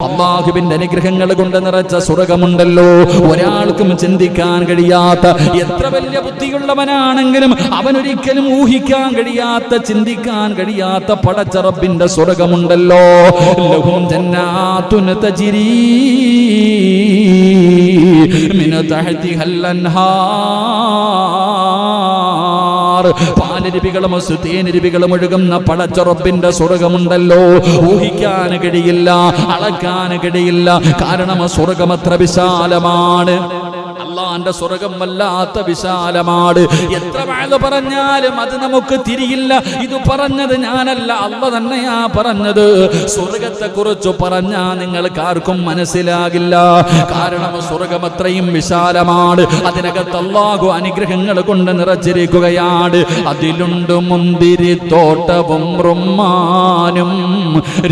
അള്ളാഹുവിന്റെ അനുഗ്രഹങ്ങൾ കൊണ്ട് നിറച്ച സ്വർഗമുണ്ടല്ലോ ഒരാൾക്കും ചിന്തിക്കാൻ കഴിയാത്ത എത്ര വലിയ ബുദ്ധിയുള്ളവനാണെങ്കിലും അവനൊരിക്കലും ഊഹിക്കാൻ കഴിയാത്ത ചിന്തിക്കാൻ കഴിയാത്ത പടച്ചറബിന്റെ സ്വർഗമുണ്ടല്ലോ ലഹും മിന പാലരുവികളും സുതേനരുവികളും ഒഴുകുന്ന പടച്ചുറപ്പിന്റെ സ്വർഗമുണ്ടല്ലോ. ഊഹിക്കാൻ കഴിയില്ല അളക്കാൻ കഴിയില്ല. കാരണം സ്വർഗം അത്ര വിശാലമാണ്. അള്ളാന്റെ സ്വർഗം വല്ലാത്ത വിശാലമാണ്. എത്ര വാഴ പറഞ്ഞാലും അത് നമുക്ക് തിരിയില്ല. ഇത് പറഞ്ഞത് ഞാനല്ല അല്ല തന്നെയാ പറഞ്ഞത്. സ്വർഗത്തെ കുറിച്ച് പറഞ്ഞാ നിങ്ങൾക്ക് ആർക്കും മനസ്സിലാകില്ല. കാരണം സ്വർഗം അത്രയും വിശാലമാണ്. അതിനകത്ത് അള്ളാഹു അനുഗ്രഹങ്ങൾ കൊണ്ട് നിറച്ചിരിക്കുകയാണ്. അതിലുണ്ട് മുന്തിരി തോട്ടവും റുമാനും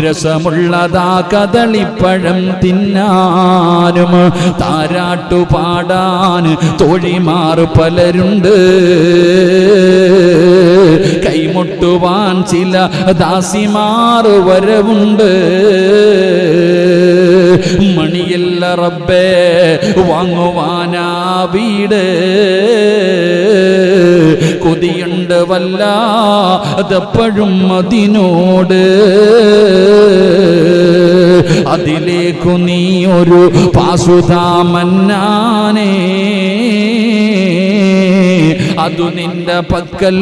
രസമുള്ളതാ കദളിപ്പഴം തിന്നാനും. താരാട്ടു പാടാൻ തോഴിമാർ പലരുണ്ട്. കൈമുട്ടുവാൻ ചില ദാസിമാർ വരവുണ്ട്. മണിയല്ല റബ്ബേ വാങ്ങുവാനാ വീട്. കൊതിയുണ്ട് വല്ലാതെപ്പോഴും അതിനോട്. അതിലേക്കു നീ ഒരു പാസുതാമന്നാനേ അതു നിന്റെ പക്കൽ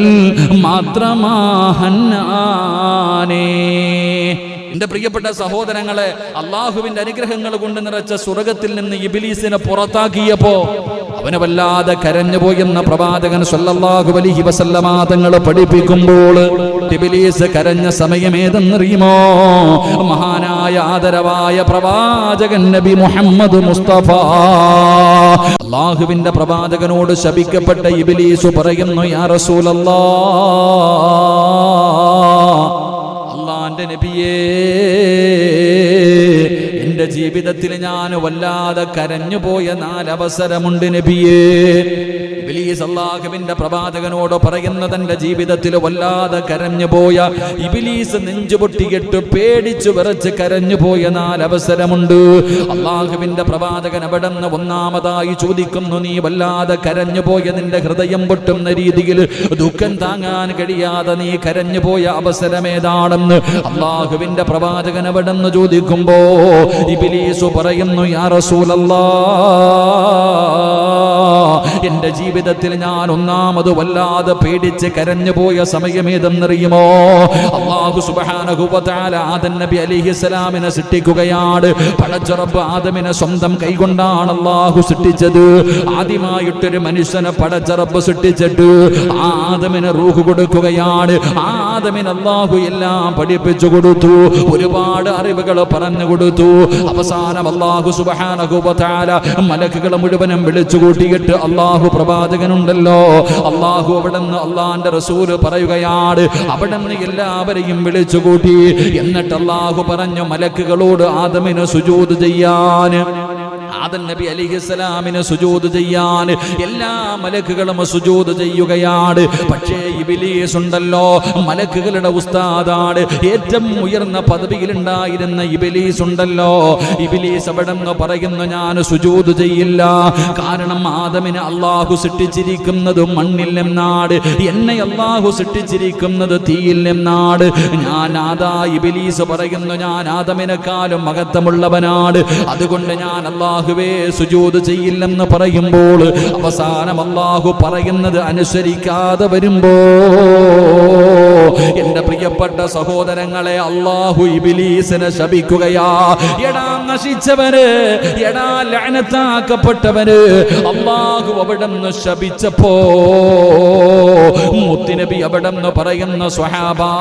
മാത്രമാഹന്നാനേ എന്റെ പ്രിയപ്പെട്ട സഹോദരങ്ങളെ അള്ളാഹുവിന്റെ അനുഗ്രഹങ്ങൾ കൊണ്ട് നിറച്ച സ്വർഗത്തിൽ നിന്ന് ഇബിലീസിനെ പുറത്താക്കിയപ്പോ അവനെ വല്ലാതെ കരഞ്ഞുപോയെന്ന പ്രവാചകൻ സല്ലല്ലാഹു അലൈഹി വസല്ലമ തങ്ങൾ പഠിപ്പിക്കുമ്പോൾ ഇബിലീസ് കരഞ്ഞ സമയമേതെന്നറിയുമോ? മഹാനായ ആദരവായ പ്രവാചകൻ നബി മുഹമ്മദ് മുസ്തഫ. അള്ളാഹുവിന്റെ പ്രവാചകനോട് ശപിക്കപ്പെട്ട ഇബിലീസ് പറയുന്നു യാ റസൂലല്ലാ അള്ളാന്റെ നബിയേ എന്റെ ജീവിതത്തിൽ ഞാൻ വല്ലാതെ കരഞ്ഞുപോയ നാലവസരമുണ്ട് നബിയേ. ഇബ്ലീസ് അള്ളാഹുവിന്റെ പ്രവാചകനോട് പറയുന്ന തന്റെ ജീവിതത്തിൽ വല്ലാതെ കരഞ്ഞു പോയ ഇബിലീസ് നെഞ്ചുപൊട്ടിയിട്ട് പേടിച്ചു വിറച്ച് കരഞ്ഞു പോയ നാലവസരമുണ്ട്. അള്ളാഹുവിന്റെ പ്രവാചകൻ അവിടെ നിന്ന് ഒന്നാമതായി ചോദിക്കുന്നു നീ വല്ലാതെ കരഞ്ഞു പോയ നിന്റെ ഹൃദയം പൊട്ടുന്ന രീതിയിൽ ദുഃഖം താങ്ങാൻ കഴിയാതെ നീ കരഞ്ഞു കരഞ്ഞുപോയ അവസരമേതാണെന്ന് അള്ളാഹുവിന്റെ പ്രവാചകൻ അവിടെ നിന്ന് ചോദിക്കുമ്പോ ഇബിലീസു പറയുന്നു യാ റസൂലല്ലാ എന്റെ ജീവിതത്തിൽ ഞാൻ ഒന്നാമത് വല്ലാതെ പേടിച്ച് കരഞ്ഞു പോയ സമയമേതെന്നറിയുമോ അള്ളാഹു സുബാനഹുബാല ആദൻ നബി സൃഷ്ടിക്കുകയാണ്. പടച്ചുറപ്പ് ആദമിനെ സ്വന്തം കൈകൊണ്ടാണ് അള്ളാഹു സൃഷ്ടിച്ചത്. ആദ്യമായിട്ടൊരു മനുഷ്യനെ പടച്ചുറപ്പ് സൃഷ്ടിച്ചിട്ട് ആദമിനെ റൂഹ് കൊടുക്കുകയാണ്. ആ ആദമിന് അള്ളാഹു എല്ലാം പഠിപ്പിച്ചു കൊടുത്തു. ഒരുപാട് അറിവുകൾ പറഞ്ഞു കൊടുത്തു. അവസാനം അള്ളാഹു സുബാനഹുബാല മലക്കുകളെ മുഴുവനും വിളിച്ചു കൂട്ടിയിട്ട് അള്ളാഹു പ്രവാചകനുണ്ടല്ലോ. അള്ളാഹു അവിടെ നിന്ന് അള്ളാന്റെ റസൂൽ പറയുകയാണ് അവിടെ നിന്ന് എല്ലാവരെയും വിളിച്ചു കൂട്ടി. എന്നിട്ട് അള്ളാഹു പറഞ്ഞു മലക്കുകളോട് ആദമിന് സുജൂത് ചെയ്യാൻ. ആദൻ നബി അലിഹിസ്സലാമിന് സുജൂത് ചെയ്യാൻ എല്ലാ മലക്കുകളും സുജൂത് ചെയ്യുകയാണ്. പക്ഷേ ഇബിലീസ് ഉണ്ടല്ലോ മലക്കുകളുടെ ഉസ്താദാണ്. ഏറ്റവും ഉയർന്ന പദവിയിലുണ്ടായിരുന്ന ഇബിലീസ് ഉണ്ടല്ലോ ഇബിലീസ് അവിടെ പറയുന്നു ഞാൻ സുജൂത് ചെയ്യില്ല. കാരണം ആദമിനെ അള്ളാഹു സൃഷ്ടിച്ചിരിക്കുന്നത് മണ്ണിൽ നിന്നാട് എന്നെ അള്ളാഹു സൃഷ്ടിച്ചിരിക്കുന്നത് തീയിൽ നിന്നാട് ഞാൻ ആദാ ഇബിലീസ് പറയുന്നു ഞാൻ ആദമിനെക്കാളും മഹത്വമുള്ളവനാണ്. അതുകൊണ്ട് ഞാൻ അള്ളാഹുവേ സുജൂത് ചെയ്യില്ലെന്ന് പറയുമ്പോൾ അവസാനം അള്ളാഹു പറയുന്നത് അനുസരിക്കാതെ വരുമ്പോ എന്റെ പ്രിയപ്പെട്ട സഹോദരങ്ങളെ അള്ളാഹു ഇബിലീസിനെ ശപിക്കുകയാ. എടാ നശിച്ചവന് എടാ ലഅനത്താക്കപ്പെട്ടവന് അള്ളാഹു അവിടെ നിന്ന് ശപിച്ചപ്പോ മുത്തിനബി അവിടെ നിന്ന് പറയുന്ന സ്വഹാബാ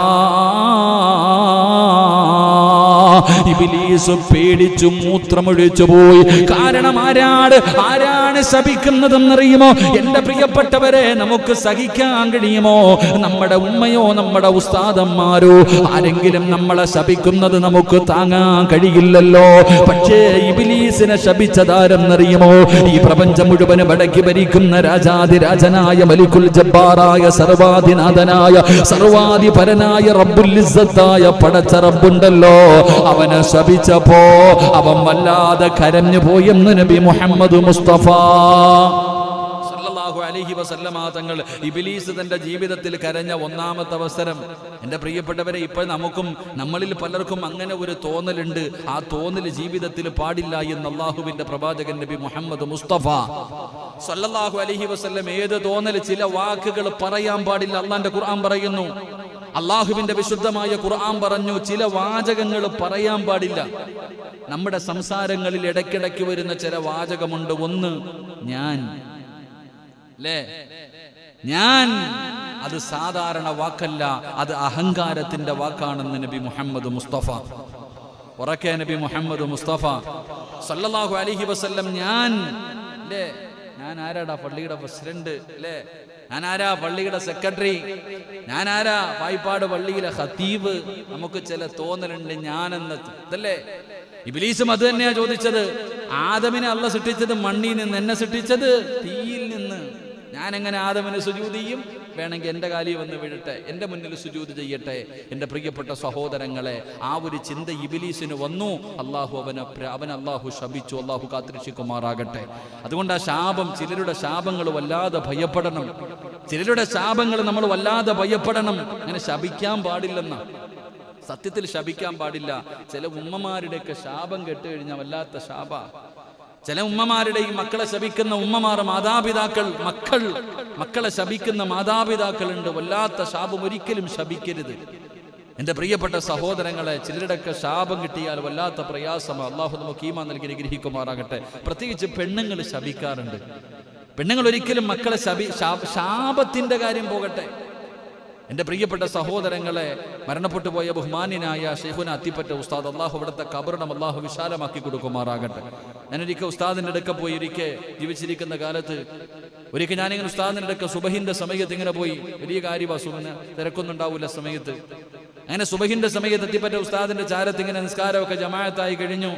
ഇബിലീസ് പേടിച്ചു മൂത്രമൊഴിച്ചു പോയി. കാരണം ആരാണ്? ആരാണ് ശപിക്കുന്നതെന്നറിയുമോ? എന്റെ പ്രിയപ്പെട്ടവരെ നമുക്ക് സഹിക്കാൻ കഴിയുമോ? നമ്മുടെ ഉമ്മയോ നമ്മുടെ ഉസ്താദന്മാരോ? ആരെങ്കിലും നമ്മളെ ശപിക്കുന്നത് നമുക്ക് താങ്ങാൻ കഴിയില്ലല്ലോ. പക്ഷേ ഇബിലീസിനെ ശപിച്ചതാരെന്നറിയുമോ? ഈ പ്രപഞ്ചം മുഴുവനും അടക്കി ഭരിക്കുന്ന രാജാതിരാജനായ മലിക്കുൽ ജബ്ബാറായ സർവാധിനാഥനായ സർവാധിപരനായ റബ്ബുൽ പടച്ച റബ്ബുണ്ടല്ലോ. അവനെ ശപിച്ചപ്പോ അവൻ വല്ലാതെ കരഞ്ഞു പോയെന്ന് നബി മുഹമ്മദ് മുസ്തഫ. തങ്ങൾ ഇബിലീസ് തന്റെ ജീവിതത്തിൽ കരഞ്ഞ ഒന്നാമത്തെ അവസരം. എന്റെ പ്രിയപ്പെട്ടവരെ ഇപ്പോൾ നമുക്കും നമ്മളിൽ പലർക്കും അങ്ങനെ ഒരു തോന്നലുണ്ട്. ആ തോന്നൽ ജീവിതത്തിൽ പാടില്ല എന്ന് അള്ളാഹുവിന്റെ പ്രവാചകൻ നബി മുഹമ്മദ് മുസ്തഫ. സല്ലല്ലാഹു അലഹി വസല്ലം ഏത് തോന്നൽ ചില വാക്കുകൾ പറയാൻ പാടില്ല. അള്ളാന്റെ ഖുർആൻ പറയുന്നു അള്ളാഹുവിന്റെ വിശുദ്ധമായ ഖുർആൻ പറഞ്ഞു ചില വാചകങ്ങൾ പറയാൻ പാടില്ല. നമ്മുടെ സംസാരങ്ങളിൽ ഇടയ്ക്കിടയ്ക്ക് വരുന്ന ചില വാചകമുണ്ട്. ഒന്ന് ഞാൻ. ഞാൻ. അത് സാധാരണ വാക്കല്ല അത് അഹങ്കാരത്തിന്റെ വാക്കാണെന്ന് നബി മുഹമ്മദ് മുസ്തഫ. ഉറക്കെ നബി മുഹമ്മദ് മുസ്തഫ. സല്ലല്ലാഹു അലഹി വസല്ലം ഞാൻ. ഞാൻ ആരാടാ? പള്ളിയുടെ പ്രസിഡന്റ്. അല്ലേ ഞാൻ ആരാ പള്ളിയുടെ സെക്രട്ടറി ഞാനാരാ വായ്പാട് പള്ളിയിലെ ഹത്തീബ് നമുക്ക് ചില തോന്നലുണ്ട് ഞാനെന്ന് അല്ലേ ഇബിലീസും അത് തന്നെയാ ചോദിച്ചത്. ആദമിനെ അല്ല സൃഷ്ടിച്ചത് മണ്ണിൽ നിന്ന് എന്നെ സൃഷ്ടിച്ചത് തീയിൽ നിന്ന്. ഞാൻ എങ്ങനെ ആദമിനെ സുജൂത് ചെയ്യും വേണമെങ്കിൽ എന്റെ കാലി വന്ന് വീഴട്ടെ എന്റെ മുന്നിൽ സുജൂത് ചെയ്യട്ടെ. എന്റെ പ്രിയപ്പെട്ട സഹോദരങ്ങളെ ആ ഒരു ചിന്ത ഇബിലീസിന് വന്നു. അള്ളാഹു അവനെ അവൻ അള്ളാഹു ശപിച്ചു. അള്ളാഹു കാത്തിരക്ഷിക്കുമാറാകട്ടെ. അതുകൊണ്ട് ആ ശാപം ചിലരുടെ ശാപങ്ങൾ വല്ലാതെ ഭയപ്പെടണം. ചിലരുടെ ശാപങ്ങൾ നമ്മൾ വല്ലാതെ ഭയപ്പെടണം. അങ്ങനെ ശപിക്കാൻ പാടില്ലെന്ന. സത്യത്തിൽ ശപിക്കാൻ പാടില്ല. ചില ഉമ്മമാരുടെയൊക്കെ ശാപം കേട്ട് കഴിഞ്ഞാൽ വല്ലാത്ത ശാപ. ചില ഉമ്മമാരുടെയും മക്കളെ ശപിക്കുന്ന ഉമ്മമാർ മാതാപിതാക്കൾ മക്കൾ മക്കളെ ശപിക്കുന്ന മാതാപിതാക്കളുണ്ട്. വല്ലാത്ത ശാപം ഒരിക്കലും ശപിക്കരുത്. എന്റെ പ്രിയപ്പെട്ട സഹോദരങ്ങളെ ചിലരുടെയൊക്കെ ശാപം കിട്ടിയാൽ വല്ലാത്ത പ്രയാസമാണ്. അള്ളാഹു നമുക്ക് നൽകി അനുഗ്രഹിക്കുമാറാകട്ടെ. പ്രത്യേകിച്ച് പെണ്ണുങ്ങൾ ശപിക്കാറുണ്ട്. പെണ്ണുങ്ങൾ ഒരിക്കലും മക്കളെ ശാപ- ശാപത്തിന്റെ കാര്യം പോകട്ടെ. എന്റെ പ്രിയപ്പെട്ട സഹോദരങ്ങളെ മരണപ്പെട്ടു പോയ ബഹുമാന്യനായ ഷെയ്ഖുന അത്തിപ്പറ്റ ഉസ്താദ് അള്ളാഹു അവിടുത്തെ കബറിടം അള്ളാഹു വിശാലമാക്കി കൊടുക്കുമാറാകട്ടെ. ഞാനൊരിക്കൽ ഉസ്താദിന്റെ അടുക്ക പോയി ഒരിക്കൽ ജീവിച്ചിരിക്കുന്ന കാലത്ത് ഒരിക്കൽ ഞാനിങ്ങനെ ഉസ്താദിന്റെ അടുക്ക സുബഹിന്റെ സമയത്ത് ഇങ്ങനെ പോയി വലിയ കാര്യ സുബന് തിരക്കൊന്നും സമയത്ത്. അങ്ങനെ സുബഹിന്റെ സമയത്ത് എത്തിപ്പറ്റ ഉസ്താദിന്റെ ചാരത്ത് ഇങ്ങനെ നിസ്കാരമൊക്കെ ജമാഅത്തായി കഴിഞ്ഞു.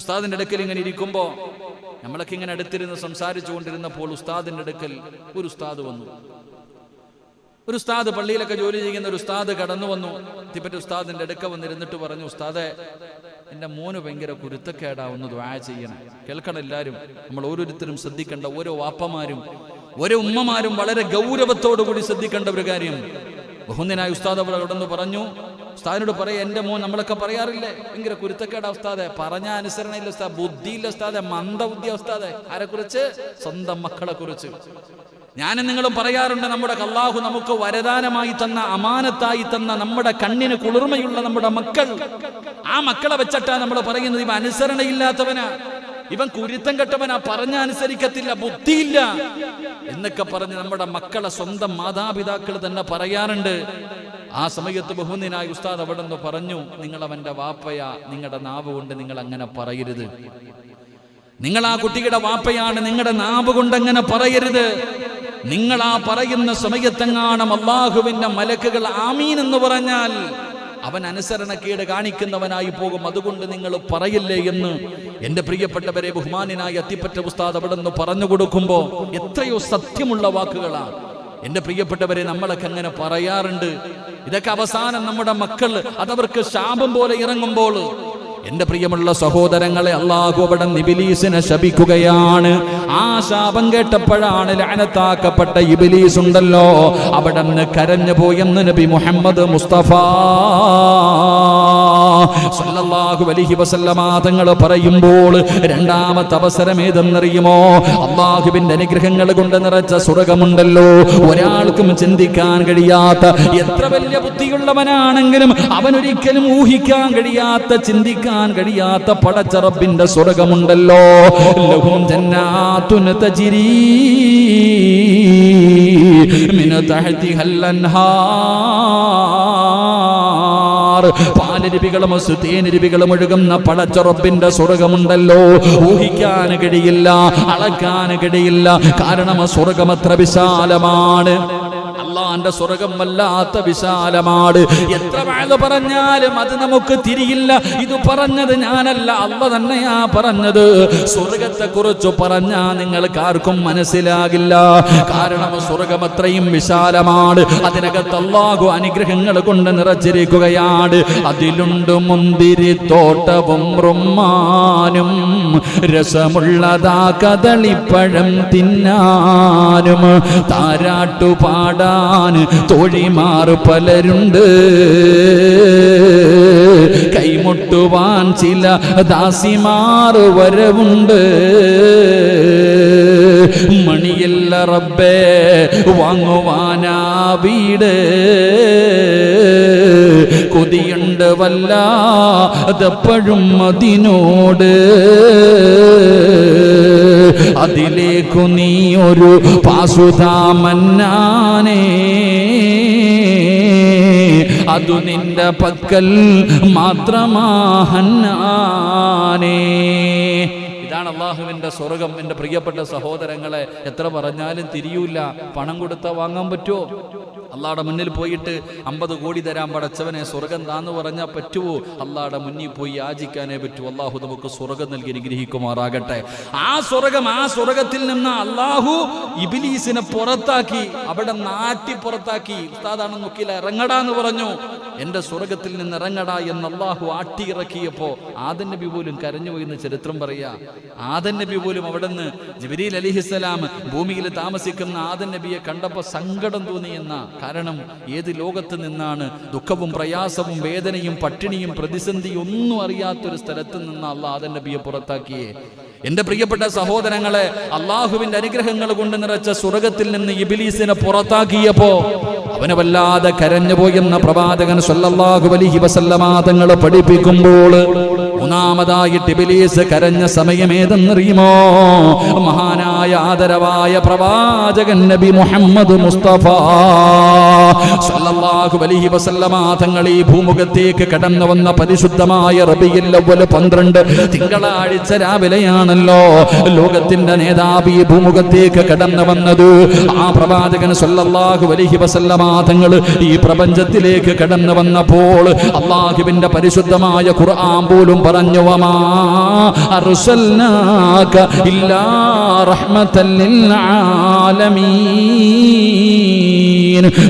ഉസ്താദിന്റെ അടുക്കൽ ഇങ്ങനെ ഇരിക്കുമ്പോ നമ്മളൊക്കെ ഇങ്ങനെ അടുത്തിരുന്ന് സംസാരിച്ചു കൊണ്ടിരുന്നപ്പോൾ ഉസ്താദിന്റെ അടുക്കൽ ഒരു ഉസ്താദ് വന്നു. ഒരു ഉസ്താദ് പള്ളിയിലൊക്കെ ജോലി ചെയ്യുന്ന ഒരു ഉസ്താദ് കടന്നു വന്നു. തിപ്പറ്റ് ഉസ്താദിന്റെ അടുക്ക വന്നിരുന്നിട്ട് പറഞ്ഞു ഉസ്താദെ എന്റെ മോന് ഭയങ്കര കുരുത്തക്കേടാ ഒന്ന് ദ്വാ ചെയ്യണം. കേൾക്കണം എല്ലാരും. നമ്മൾ ഓരോരുത്തരും ശ്രദ്ധിക്കേണ്ട ഓരോ വാപ്പമാരും ഓരോ ഉമ്മമാരും വളരെ ഗൗരവത്തോടു കൂടി ശ്രദ്ധിക്കേണ്ട ഒരു കാര്യം. ബഹുന്ദനായ ഉസ്താദ് അവിടെ കടന്നു പറഞ്ഞു ഉസ്താദിനോട് പറയാ എന്റെ മോൻ നമ്മളൊക്കെ പറയാറില്ലേ? ഭയങ്കര കുരുത്തക്കേടാ ഉസ്താദെ. പറഞ്ഞ അനുസരണയില്ല ഉസ്താദ് ബുദ്ധിയില്ല ഉസ്താദെ മന്ദബുദ്ധി ഉസ്താദെ. ആരെ കുറിച്ച് സ്വന്തം മക്കളെ കുറിച്ച് ഞാനും നിങ്ങളും പറയാറുണ്ട് നമ്മുടെ കള്ളാഹു നമുക്ക് വരദാനമായി തന്ന അമാനത്തായി തന്ന നമ്മുടെ കണ്ണിന് കുളിർമയുള്ള നമ്മുടെ മക്കൾ. ആ മക്കളെ വെച്ചിട്ടാ നമ്മൾ പറയുന്നത് ഇവ അനുസരണയില്ലാത്തവനാ. ഇവൻ കുരുത്തം കെട്ടവനാ പറഞ്ഞ അനുസരിക്കത്തില്ല ബുദ്ധിയില്ല. എന്നൊക്കെ പറഞ്ഞ് നമ്മുടെ മക്കളെ സ്വന്തം മാതാപിതാക്കൾ തന്നെ പറയാറുണ്ട്. ആ സമയത്ത് ബഹുനിനായ ഉസ്താദ് അവിടെ നിന്ന് പറഞ്ഞു നിങ്ങൾ അവന്റെ വാപ്പയാ നിങ്ങളുടെ നാവ് കൊണ്ട് നിങ്ങൾ അങ്ങനെ പറയരുത്. നിങ്ങൾ ആ കുട്ടിയുടെ വാപ്പയാണ് നിങ്ങളുടെ നാവ് കൊണ്ട് അങ്ങനെ പറയരുത്. നിങ്ങൾ ആ പറയുന്ന സമയത്തെങ്ങാണം അള്ളാഹുവിന്റെ മലക്കുകൾ ആമീൻ എന്ന് പറഞ്ഞാൽ അവൻ അനുസരണക്കേട് കാണിക്കുന്നവനായി പോകും. അതുകൊണ്ട് നിങ്ങൾ പറയില്ലേ എന്ന് എന്റെ പ്രിയപ്പെട്ടവരെ ബഹുമാനായി അത്തിപ്പറ്റ ഉസ്താദ് അവിടെ നിന്ന് പറഞ്ഞു കൊടുക്കുമ്പോൾ എത്രയോ സത്യമുള്ള വാക്കുകളാണ്. എന്റെ പ്രിയപ്പെട്ടവരെ നമ്മളൊക്കെ അങ്ങനെ പറയാറുണ്ട്. ഇതൊക്കെ അവസാനം നമ്മുടെ മക്കൾ അതവർക്ക് ശാപം പോലെ ഇറങ്ങുമ്പോൾ എന്റെ പ്രിയമുള്ള സഹോദരങ്ങളെ അള്ളാഹു അവിടെ ഇബിലീസിനെ ശപിക്കുകയാണ്. ആ ശാപം കേട്ടപ്പോഴാണ് ലാനത്താക്കപ്പെട്ട ഇബിലീസ് ഉണ്ടല്ലോ. അവിടെ നിന്ന് കരഞ്ഞു പോയെന്ന് നബി മുഹമ്മദ് മുസ്തഫ. സല്ലല്ലാഹു അലൈഹി വസല്ലമ തങ്ങൾ പറയുമ്പോൾ രണ്ടാമത്തെ അവസരം ഏതെന്നറിയുമോ? അള്ളാഹുവിന്റെ അനുഗ്രഹങ്ങൾ കൊണ്ട് നിറച്ച സ്വർഗമുണ്ടല്ലോ ഒരാൾക്കും ചിന്തിക്കാൻ കഴിയാത്ത എത്ര വലിയ ബുദ്ധിയുള്ളവനാണെങ്കിലും അവനൊരിക്കലും ഊഹിക്കാൻ കഴിയാത്ത ചിന്തിക്കാൻ കഴിയാത്ത പടച്ചറബിന്റെ സ്വർഗമുണ്ടല്ലോ ലഹും ജന്നാത്തുൻ തജിരീ മിന തഹതിഹൽ അൻഹാർ. പാലരുവികളും സുതേനരുവികളും ഒഴുകുന്ന പടച്ചുറപ്പിന്റെ സ്വർഗമുണ്ടല്ലോ. ഊഹിക്കാൻ കഴിയില്ല അളക്കാൻ കഴിയില്ല. കാരണം സ്വർഗം അത്ര വിശാലമാണ്. അള്ളാന്റെ സ്വർഗം വല്ലാത്ത വിശാലമാണ്. എത്ര വാഴ പറഞ്ഞാലും അത് നമുക്ക് തിരിയില്ല. ഇത് പറഞ്ഞത് ഞാനല്ല അല്ല തന്നെയാ പറഞ്ഞത്. സ്വർഗത്തെ കുറിച്ച് പറഞ്ഞാ നിങ്ങൾക്ക് ആർക്കും മനസ്സിലാകില്ല. കാരണം സ്വർഗം അത്രയും വിശാലമാണ്. അതിനകത്ത് അള്ളാഹു അനുഗ്രഹങ്ങൾ കൊണ്ട് നിറച്ചിരിക്കുകയാണ്. അതിലുണ്ട് മുന്തിരി തോട്ടവും റുമാനും രസമുള്ളതാ കദളിപ്പഴം തിന്നാനും. താരാട്ടു പാടാൻ തോഴിമാർ പലരുണ്ട്. കൈമുട്ടുവാൻ ചില ദാസിമാർ വരവുണ്ട്. മണിയല്ല റബ്ബേ വാങ്ങുവാനാ വീട്. കൊതിയുണ്ട് വല്ലാതെപ്പോഴും അതിനോട്. അതിലേക്കു നീ ഒരു പാസുതാമന്നാനേ അതു നിന്റെ പക്കൽ മാത്രമാഹന്നാനേ ഇതാണ് അള്ളാഹുവിന്റെ സ്വർഗം. എന്റെ പ്രിയപ്പെട്ട സഹോദരങ്ങളെ എത്ര പറഞ്ഞാലും തിരിയൂല. പണം കൊടുത്താൽ വാങ്ങാൻ പറ്റുമോ? അള്ളാടെ മുന്നിൽ പോയിട്ട് അമ്പത് കോടി തരാൻ പടച്ചവനെ സ്വർഗം താന്ന് പറഞ്ഞാൽ പറ്റുമോ അള്ളാടെ മുന്നിൽ പോയി യാചിക്കാനേ പറ്റൂ. അള്ളാഹു നമുക്ക് സ്വർഗം നൽകി അനുഗ്രഹിക്കുമാറാകട്ടെ. ആ സ്വർഗം ആ സ്വർഗത്തിൽ നിന്ന് അള്ളാഹു ഇബിലീസിനെ പുറത്താക്കി അവിടെ നാട്ടി പുറത്താക്കി ഉസ്താദാണ് നോക്കിയില്ല ഇറങ്ങടാന്ന് പറഞ്ഞു. എന്റെ സ്വർഗത്തിൽ നിന്ന് ഇറങ്ങടാ എന്ന് അള്ളാഹു ആട്ടിയിറക്കിയപ്പോ ആദൻ നബി പോലും കരഞ്ഞുപോയി എന്ന് ചരിത്രം പറയാ. ആദൻ നബി പോലും അവിടെ നിന്ന് ജബരീൽ അലിഹിസ്സലാം ഭൂമിയിൽ താമസിക്കുന്ന ആദൻ നബിയെ കണ്ടപ്പോൾ സങ്കടം തോന്നി എന്ന. കാരണം ഏത് ലോകത്ത് നിന്നാണ് ദുഃഖവും പ്രയാസവും വേദനയും പട്ടിണിയും പ്രതിസന്ധിയും ഒന്നും അറിയാത്തൊരു സ്ഥലത്ത് നിന്ന് അള്ളാഹ് ആദൻ നബിയെ പുറത്താക്കിയേ. എന്റെ പ്രിയപ്പെട്ട സഹോദരങ്ങളെ അള്ളാഹുവിന്റെ അനുഗ്രഹങ്ങൾ കൊണ്ട് നിറച്ച സ്വർഗത്തിൽ നിന്ന് ഇബിലീസിനെ പുറത്താക്കിയപ്പോ അവനെ വല്ലാതെ കരഞ്ഞുപോയെന്ന പ്രവാചകൻ സല്ലല്ലാഹു അലൈഹി വസല്ലമ തങ്ങളെ പഠിപ്പിക്കുമ്പോൾ മൂന്നാമതായിട്ട് ഇബിലീസ് കരഞ്ഞ സമയമേതെന്നറിയുമോ? മഹാനായ ആദരവായ പ്രവാചകൻ നബി മുഹമ്മദ് മുസ്തഫ സല്ലല്ലാഹു അലൈഹി വസല്ലമ തങ്ങൾ ഈ ഭൂമുഖത്തേക്ക് കടന്നു വന്ന പരിശുദ്ധമായ റബിയിൽ അവ്വൽ പന്ത്രണ്ട് തിങ്കളാഴ്ച രാവിലെയാണല്ലോ ലോകത്തിന്റെ നേതാവ് ഈ ഭൂമുഖത്തേക്ക് കടന്നു വന്നത്. ആ പ്രവാചകൻ സല്ലല്ലാഹു അലൈഹി വസല്ലമ തങ്ങൾ ഈ പ്രപഞ്ചത്തിലേക്ക് കടന്നു വന്നപ്പോൾ അള്ളാഹുവിന്റെ പരിശുദ്ധമായ ഖുർആൻ പോലും പറഞ്ഞു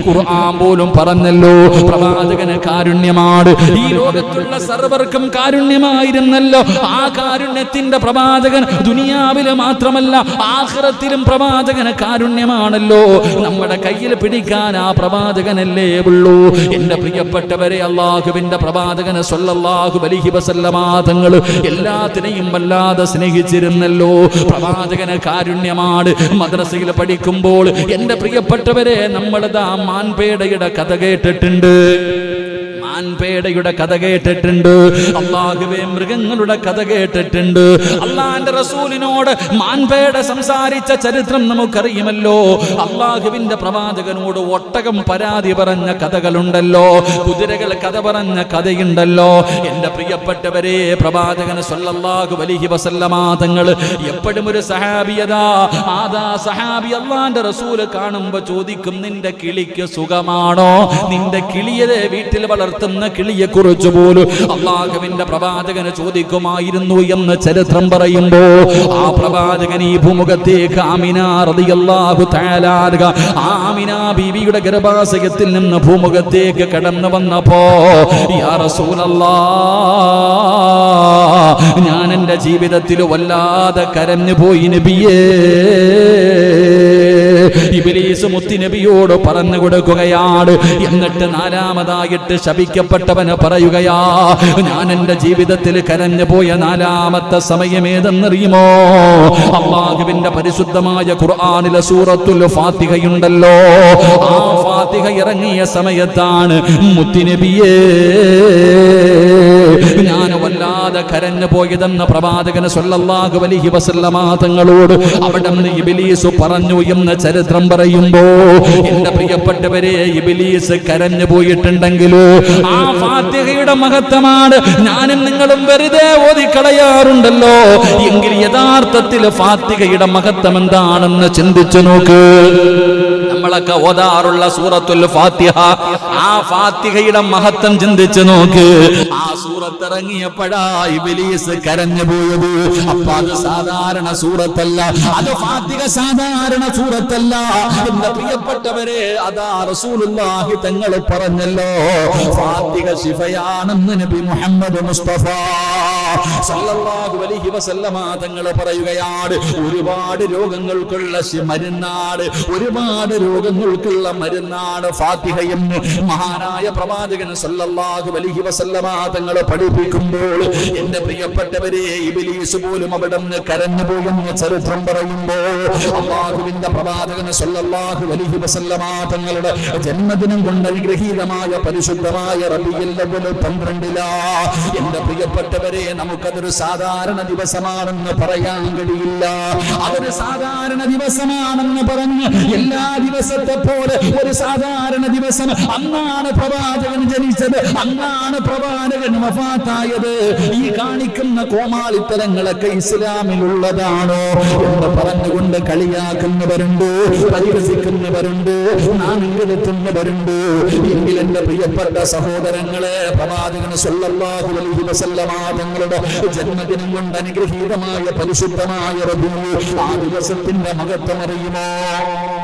ഖുർആൻ പോലും പറഞ്ഞല്ലോ പ്രവാചകന് കാരുണ്യമാണ്. ഈ ലോകത്തുള്ള സർവർക്കും കാരുണ്യമായിരുന്നല്ലോ. ആ കാരുണ്യത്തിന്റെ പ്രവാചകൻ ദുനിയാവിൽ മാത്രമല്ല ആഖിറത്തിലും പ്രവാചകന് കാരുണ്യമാണല്ലോ. നമ്മുടെ കയ്യിൽ പിടിക്കാൻ ആ പ്രവാചകനല്ലേ ഉള്ളൂ. എന്റെ പ്രിയപ്പെട്ടവരെ അള്ളാഹുവിന്റെ പ്രവാചകന് സല്ലല്ലാഹു അലൈഹി വസല്ലമ തങ്ങൾ എല്ലാത്തിനെയും വല്ലാതെ സ്നേഹിച്ചിരുന്നല്ലോ. പ്രവാചകന് കാരുണ്യമാണ്. മദ്രസയിൽ പഠിക്കുമ്പോൾ എന്റെ പ്രിയപ്പെട്ടവരെ നമ്മളിതാ മാൻപേടയുടെ കഥ കേട്ടിട്ടുണ്ട്. മാൻപേടയുടെ കഥ കേട്ടിട്ടുണ്ട്. അള്ളാഹുവേ മൃഗങ്ങളുടെ കഥ കേട്ടിട്ടുണ്ട്. അള്ളാന്റെ റസൂലിനോട് മാൻപേട സംസാരിച്ച ചരിത്രം നമുക്കറിയുമല്ലോ. അള്ളാഹുവിന്റെ പ്രവാചകനോട് ഒട്ടകം പരാതി പറഞ്ഞ കഥകളുണ്ടല്ലോ. കുതിരകൾ കഥ പറഞ്ഞ കഥയുണ്ടല്ലോ. എന്റെ പ്രിയപ്പെട്ടവരെ പ്രവാചകന് സല്ലല്ലാഹു വലിഹി വസല്ലമാതങ്ങൾ എപ്പോഴും ഒരു സഹാബിയതാ ആദാ സഹാബി അള്ളാന്റെ റസൂൽ കാണുമ്പോ ചോദിക്കും നിന്റെ കിളിക്ക് സുഖമാണോ? നിന്റെ കിളിയെ വീട്ടിൽ വളർത്തുന്ന കിളിയെ കുറിച്ച് പോലും അള്ളാഹുവിന്റെ പ്രവാചകന് ചോദിക്കുമായിരുന്നു എന്ന് ചരിത്രം പറയുമ്പോൾ ആ പ്രവാചകൻ ഈ ഭൂമുഖത്തേക്ക് ആമിന റളിയല്ലാഹു തആല ആമിന ബീവിയുടെ ഗർഭാശയത്തിൽ നിന്ന് ഭൂമുഖത്തേക്ക് കടന്നു വന്നപ്പോ ഞാൻ എന്റെ ജീവിതത്തിൽ വല്ലാതെ കരഞ്ഞു പോയി നബിയേ. ഇബിലീസ് മുത്തിനബിയോട് പറഞ്ഞു കൊടുക്കുകയാണ്. എന്നിട്ട് നാലാമതായിട്ട് ശപിക്കപ്പെട്ടവന് പറയുകയാ ഞാൻ എന്റെ ജീവിതത്തിൽ കരഞ്ഞു പോയ നാലാമത്തെ സമയം ഏതെന്നറിയുമോ അള്ളാഹുവിന്റെ പരിശുദ്ധമായ ഖുർആാനിലെ സൂറത്തുൽ ഫാത്തിഹയുണ്ടല്ലോ. ആ ഫാത്തിഹ ഇറങ്ങിയ സമയത്താണ് മുത്തിനബിയേ ഞാൻ വല്ലാതെ കരഞ്ഞു പോയതെന്ന പ്രവാചകന് സല്ലല്ലാഹു വലിഹി വസല്ലമ തങ്ങളോട് അവിടെ ഇബ്ലീസ് പറഞ്ഞു എന്ന ചരിത്രം പറയുമ്പോ എന്റെ പ്രിയപ്പെട്ടവരെ ഇബിലീസ് കരഞ്ഞു പോയിട്ടുണ്ടെങ്കിലോ? ആ ഫാത്തിഹയുടെ മഹത്വമാണ്. ഞാനും നിങ്ങളും വെറുതെ ഓതിക്കളയാറുണ്ടല്ലോ. എങ്കിൽ യഥാർത്ഥത്തിൽ ഫാത്തിഹയുടെ മഹത്വം എന്താണെന്ന് ചിന്തിച്ചു നോക്ക്. നമ്മളൊക്കെ ഓതാറുള്ള സൂറത്തുൽ ഫാത്തിഹ. ആ ഫാത്തിഹയുടെ മഹത്വം ചിന്തിച്ചു നോക്ക്. ആ സൂറത്ത് ഇറങ്ങിയപ്പോഴാ ഇബിലീസ് കരഞ്ഞു പോയത്. അപ്പൊ അത് സാധാരണ സൂറത്തല്ല. അത് ഫാത്തിഹ സാധാരണ സൂറത്തല്ല. എന്റെ പ്രിയപ്പെട്ടവരെ അതാ റസൂലുള്ളാഹി തങ്ങൾ പറഞ്ഞല്ലോ ഫാത്തിഹ ശിഫയാണെന്ന് നബി മുഹമ്മദ് മുസ്തഫ സല്ലല്ലാഹു അലൈഹി വസല്ലമ തങ്ങൾ പറയുകയാണ്. ഒരുപാട് രോഗങ്ങൾക്കുള്ള മരുന്നാണ്. ഒരുപാട് രോഗങ്ങൾക്കുള്ള മരുന്നാണ് ഫാത്തിഹയെന്ന് മഹാനായ പ്രവാചകൻ സല്ലല്ലാഹു അലൈഹി വസല്ലമ തങ്ങളെ പഠിപ്പിക്കുമ്പോൾ എന്റെ പ്രിയപ്പെട്ടവരെ ഇബ്ലീസ് പോലും അവിടെ നിന്ന് കരഞ്ഞു പോകുന്ന ചരിത്രം പറയുമ്പോൾ അള്ളാഹുവിന്റെ പ്രവാചകൻ സല്ലല്ലാഹു അലൈഹി വസല്ലമ തങ്ങളുടെ ജന്മദിനം കൊണ്ട് അനുഗ്രഹീതമായ പരിശുദ്ധമായ റബിയുൽ അവ്വൽ പന്ത്രണ്ടിലാ. എന്റെ പ്രിയപ്പെട്ടവരെ നമുക്കതൊരു സാധാരണ ദിവസമാണെന്ന് പറയാൻ കഴിയില്ല. അതൊരു സാധാരണ ദിവസമാണെന്ന് പറഞ്ഞ് എല്ലാ ദിവസത്തെ പോലെ ഒരു സാധാരണ ദിവസം അന്നാണ് പ്രവാചകൻ ജനിച്ചത് അന്നാണ് പ്രവാചകൻ വഫാത്തായത്. ഈ കാണിക്കുന്ന കോമാളിത്തരങ്ങളൊക്കെ ഇസ്ലാമിലുള്ളതാണോ എന്ന് പറഞ്ഞുകൊണ്ട് കളിയാക്കുന്നവരുണ്ട് പരിഹസിക്കുന്നവരുണ്ട് നാണികെടുത്തുന്നവരുണ്ട്. എങ്കിൽ എന്റെ പ്രിയപ്പെട്ട സഹോദരങ്ങളെ പ്രവാചകന് സല്ലല്ലാഹു അലൈഹി വസല്ലമ തങ്ങളുടെ ജന്മദിനം കൊണ്ട് അനുഗ്രഹീതമായ പരിശുദ്ധമായ ആ ദിവസത്തിന്റെ മഹത്വം അറിയുമോ? ആ